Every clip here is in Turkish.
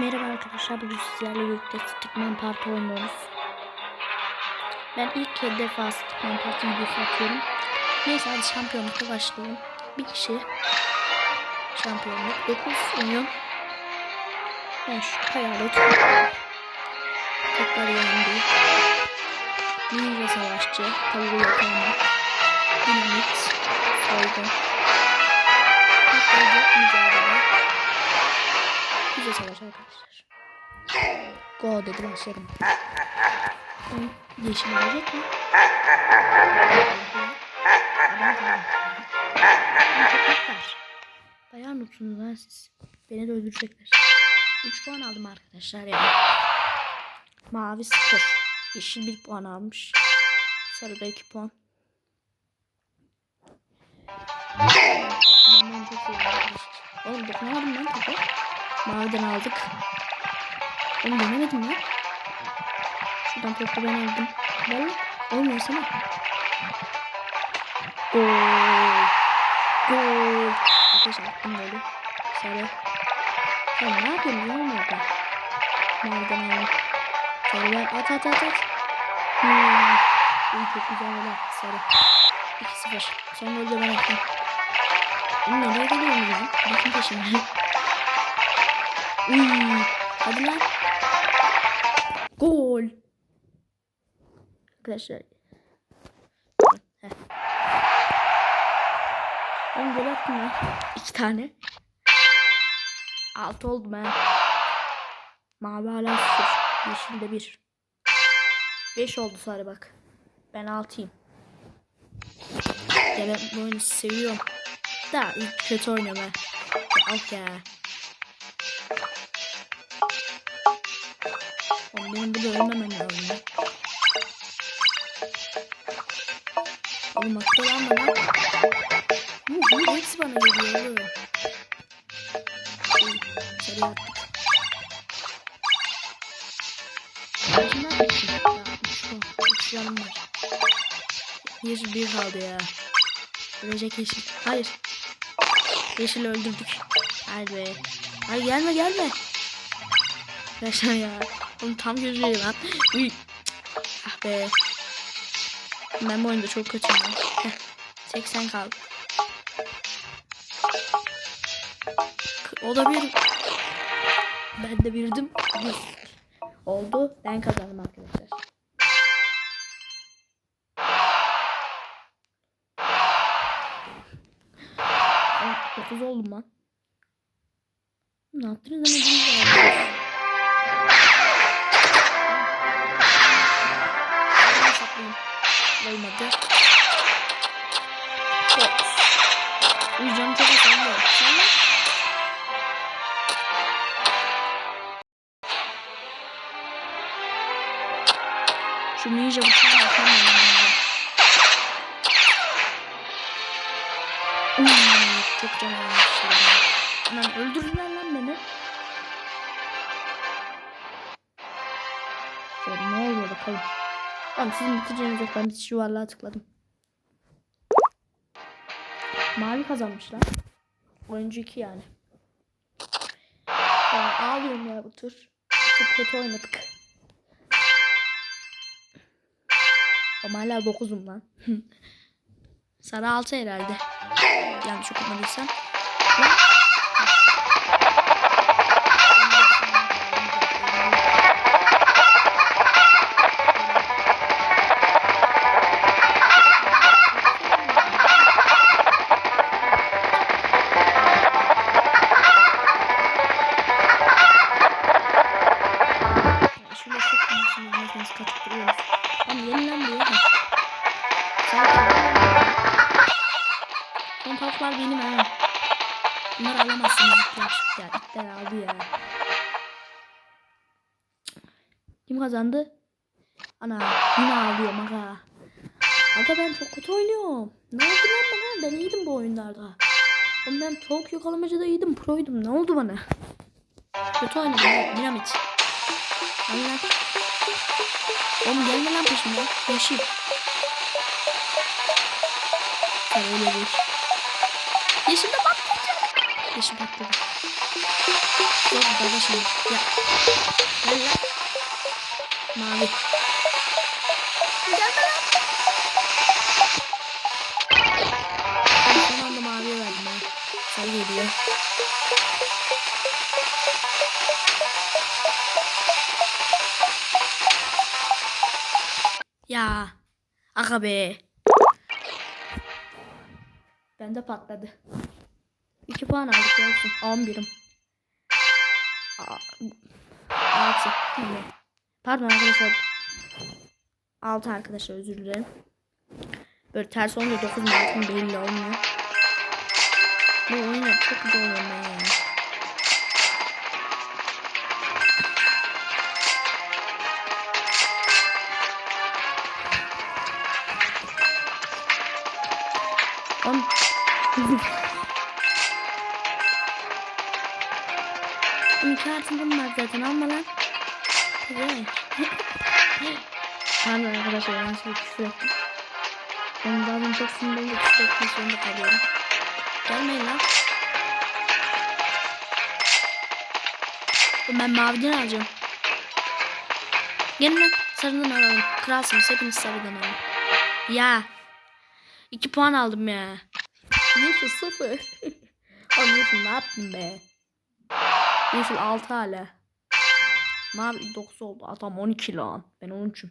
Merhaba arkadaşlar, bugün sizlerle birlikte Stickman Parti oynuyoruz. Ben ilk defa Stickman Parti videosu atıyorum. Neyse hadi şampiyonlukla başlayalım. Bir kişi şampiyonluk, 9 oyun. Ben şu hayalet tekrar yendi. Ninja savaşçı, tavuğu yakalamak, dinamit, soygun, Güzel savaş arkadaşlar. Go dedi başladım. Yeşil olacak mı? Bayağı mutsuzsunuz lan siz. Beni de öldürecekler. 3 puan aldım arkadaşlar yani. Mavi 0. Yeşil 1 puan almış. Sarıda 2 puan. Ben çok seviyorum. Oğlum dokunamadım ben. Maviden aldık. Onu denemedim ya. Şuradan topu ben aldım. Böyle olmuyor sana. Gol. Gol. Arkadaşlar attım böyle. Sarı. Sen ne yapıyorsun lan orada? Maviden aldım. Sarı ver. At at at at. Hmm. İyi çok güzel böyle. Sarı. 2-0. Son golde ben attım. Oğlum nereye geliyorsunuz lan? Bakın peşimden. Uy, hadi lan. Gol. Arkadaşlar. Ben gol attım ya. İki tane. Altı oldu ben. Mavi hala sıfır. Yeşilde bir. Beş oldu sarı bak. Ben altıyım. Ya ben bu oyunu seviyorum. Da kötü oynuyorum ben. Of ya. Benim burada ölmemem lazım. Oğlum attı lan bu hepsi bana geliyor oğlum. İçeri attık. Ya, üç yanım var. Yeşil bir kaldı ya. Ölecek yeşil. Hayır. Yeşil öldürdük. Hayır be. Hayır gelme gelme. Arkadaşlar ya. Oğlum tam gözüyle lan. Uy. Ah be. Ben bu oyunda çok kötüyüm. Heh. 80 kaldı. O da bir. Ben de birdim. Bir. Oldu. Ben kazandım arkadaşlar. 9 oldum lan. Ne yaptınız ama bunu Olmadı. Çok. Uyuyacağım çok atalım. Sen? Şu ninja bıçağı atamıyorum. Tamam sizin bitireceğiniz yok. Ben şu yuvarlığa tıkladım. Mavi kazanmışlar. Oyuncu 2 yani. Ya, ağlıyorum ya bu tur. Çok kötü oynadık. Ama hala 9'um lan. Sarı 6 herhalde. Yanlış okumadıysam. Lan. Kazandı? Ana yine ağlıyorum aga. Aga ben çok kötü oynuyorum. Ne oldu lan bana? Ben iyiydim bu oyunlarda. Oğlum ben çok yakalamacada iyiydim. Proydum. Ne oldu bana? Kötü oynadım. Dinamit. Allah. Oğlum gelme lan peşimden. Yeşil. Sen öyle bir. Yeşil de patlayacak. Yeşil patladı. Yok baba şimdi. Ya. Gel lan. Ben son anda maviye verdim ha. Sarı geliyor. Ya. Aga be. Bende patladı. 2 puan aldık olsun. 11'im. 6. Pardon arkadaşlar. 6 arkadaşlar özür dilerim. Böyle ters olunca 9 mu 6 mı belli olmuyor. Bu oyunu çok güzel ben ya. Oğlum. İnkartım var zaten alma lan. Güzel. Pardon arkadaşlar yanlışlıkla küfür ettim. Ben bazen çok sinirlenince küfür etmek kalıyorum. Gelmeyin lan. Ben maviden alacağım. Gelin lan sarıdan alalım. Kralsınız hepiniz sarıdan alın. Ya. 2 puan aldım ya. Yeşil sıfır. Yeşil ne yaptın be? Yeşil 6 hala. Mavi 9 oldu. Adam 12 lan. Ben 13'üm.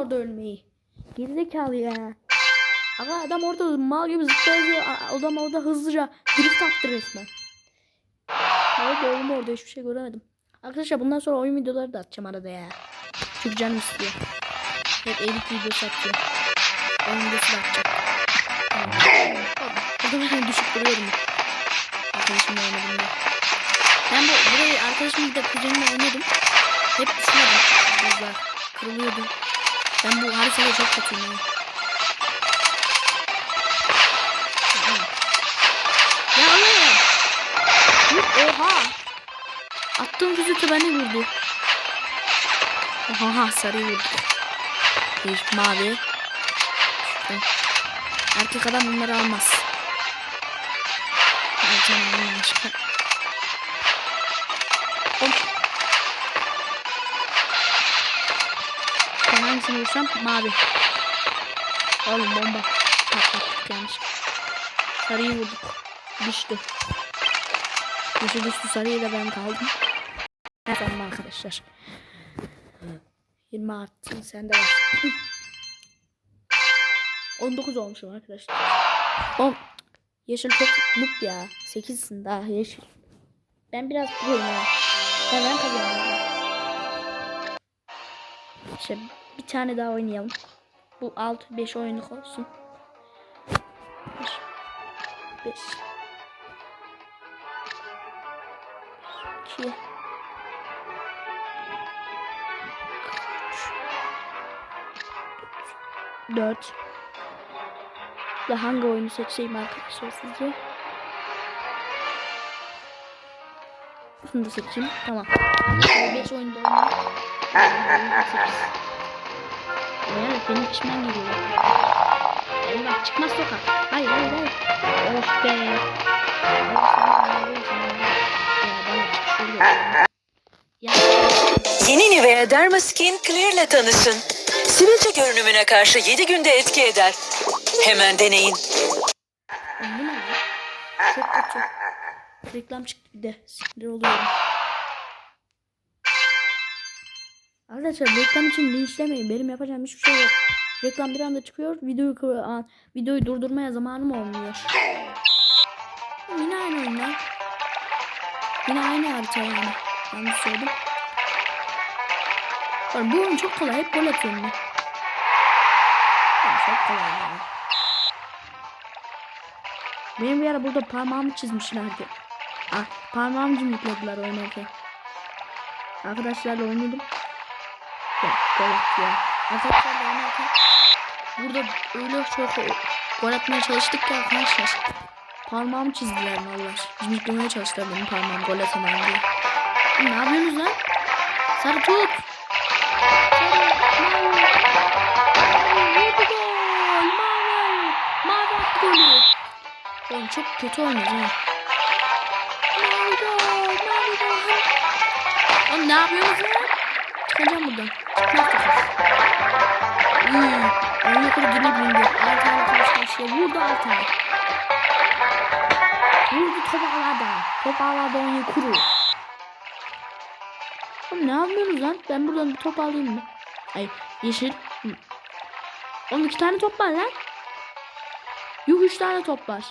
Orada ölmeyi? Gerizekalı ya. Aga adam orada mal gibi zıplıyor. Adam orada hızlıca drift attı resmen. Oldu oğlum orada hiçbir şey göremedim. Arkadaşlar bundan sonra oyun videoları da atacağım arada ya. Çünkü canım istiyor. Hep edit videosu atacağım. Oyun videosu da atacağım. Evet. Burada ben düşüp duruyorum. Arkadaşımla oynadığımda. Ben bu burayı arkadaşımla da kuzenimle oynadım. Hep düşüyordum. Buzlar kırılıyordu. Ben bu haritada çok kötüyüm. yani. Ya. Yuh, Oha. Attığım füzeti beni vurdu. Oha sarıyı vurdu. Bir mavi. Şuradan. Erkek adam bunları almaz. Erkek adam yanlışlıkla. Hop. Hangisini vursam mavi. Oğlum bomba. Patlattık yanlış. Sarıyı vurduk. Düştü. Düştü düştü sarıyı da ben kaldım. Her zaman arkadaşlar. 20 arttı. Sende var. 19 olmuşum arkadaşlar. Oğlum. Yeşil çok noob ya. 8'sin daha yeşil. Ben biraz proyum ya. Ben kazanıyorum. İşte bir tane daha oynayalım. Bu 6-5 oyunluk olsun. 5 2 4 Da hangi oyunu seçeyim arkadaşlar sizce? Şunu da seçeyim. Tamam. 5 oyunda oynayayım. Evet benim peşimden geliyor. Eyvah çıkmaz sokak. Hayır hayır hayır. Of be. Yeni Nivea Dermaskin Clear ile tanışın. Sivilce görünümüne karşı 7 günde etki eder. Hemen deneyin. bu ne? Çok kötü. Reklam çıktı bir de. Sinir oluyorum. Arkadaşlar reklam için linçlemeyin. Benim yapacağım hiçbir şey yok. Reklam bir anda çıkıyor. Videoyu kı- a- videoyu durdurmaya zamanım olmuyor. Yine aynı oyun lan. Yine aynı harita yani. Yanlış söyledim. Oğlum bu oyun çok kolay. Hep gol atıyorum ben. Oğlum çok kolay yani. Benim bir ara burada parmağımı çizmişlerdi. Ah, parmağımı cimriklediler oynarken. Arkadaşlarla oynadım. Ya gol ya. Arkadaşlarla oynarken burada öyle çok gol atmaya çalıştık ki arkadaşlar. Parmağımı çizdiler valla. Cimriklemeye çalıştılar benim parmağım gol atamam diye. Ne yapıyorsunuz lan? Sarı tut. Oğlum çok kötü oynuyoruz ha. Mavi gol. Mavi gol. Oğlum ne yapıyorsunuz lan? Çıkacağım buradan. Oyun yukarı driblingde. Altay'la karşı karşıya. Vurdu Altay. Vurdu top ağlarda. Top ağlarda oyunu kuru. Oğlum ne yapıyorsunuz lan? Ben buradan bir top alayım mı? Ay yeşil. Oğlum iki tane top var lan. Yuh üç tane top var.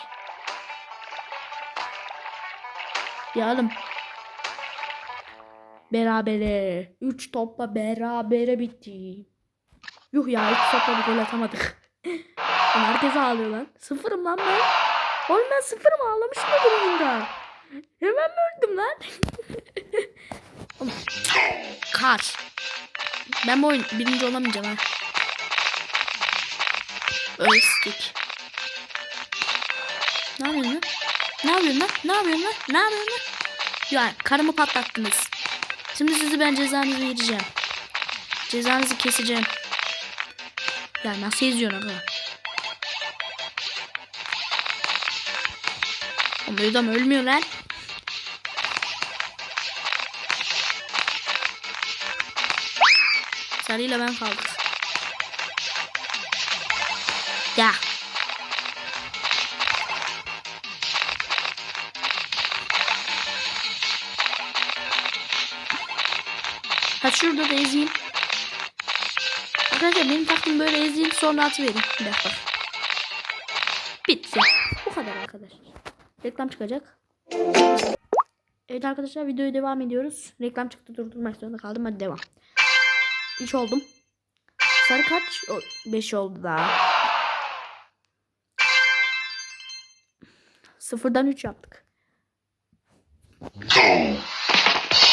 Ya oğlum. Berabere. Üç topla berabere bitti. Yuh ya üç topla bir gol atamadık. Herkes ağlıyor lan. Sıfırım lan ben. Oğlum ben sıfırım ağlamış mıydım oyunda? Hemen öldüm lan? Kar. Ben bu oyun birinci olamayacağım ha. Östik. Ne yapıyorsun lan? Ne yapıyorsun lan? Ne yapıyorsun lan? Ne yapıyorsun lan? Ya karımı patlattınız. Şimdi sizi ben cezanızı vereceğim. Cezanızı keseceğim. Ya nasıl izliyorsun aga? Oğlum adam ölmüyor lan. Sarıyla ben kaldık. Ya. Ha şurada da ezeyim. Arkadaşlar benim taktiğim böyle ezeyim sonra atıverin. Bir dakika. Bitti. Bu kadar arkadaşlar. Reklam çıkacak. Evet arkadaşlar videoya devam ediyoruz. Reklam çıktı durdurmak zorunda kaldım. Hadi devam. 3 oldum. Sarı kaç? 5 oldu daha. Sıfırdan 3 yaptık.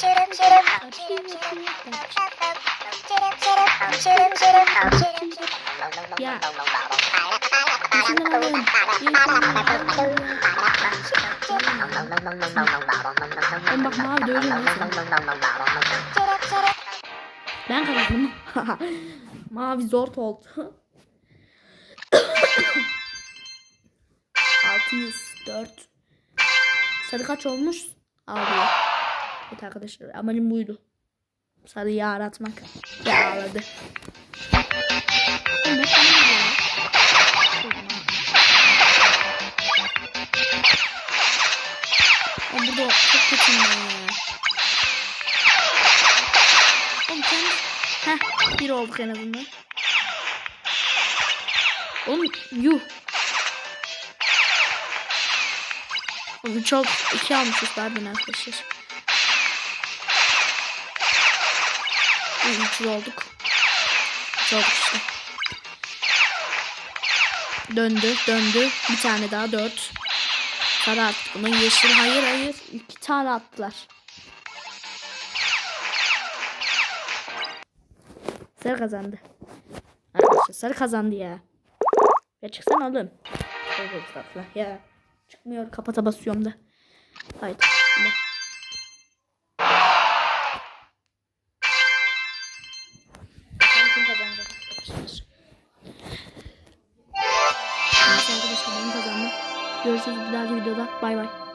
alıyorum. Ben bak mavi de ölüyor. Ben kazandım. mavi zor oldu. 604 Sarı kaç olmuş? Ağlıyor. Evet arkadaşlar amacım buydu. Sarıyı aratmak. Ve çok bir olduk en azından. Oğlum yuh. Oğlum 3 olduk. 2 almışız pardon arkadaşlar. 3 olduk. 3 olduk işte. Döndü döndü. Bir tane daha 4. Sarı attı bunu. Yeşil hayır hayır. İki tane attılar. Sarı kazandı. Arkadaşlar sarı kazandı ya. Ya çıksana oğlum. Ya. Çıkmıyor kapata basıyorum da. Haydi. Neyse arkadaşlar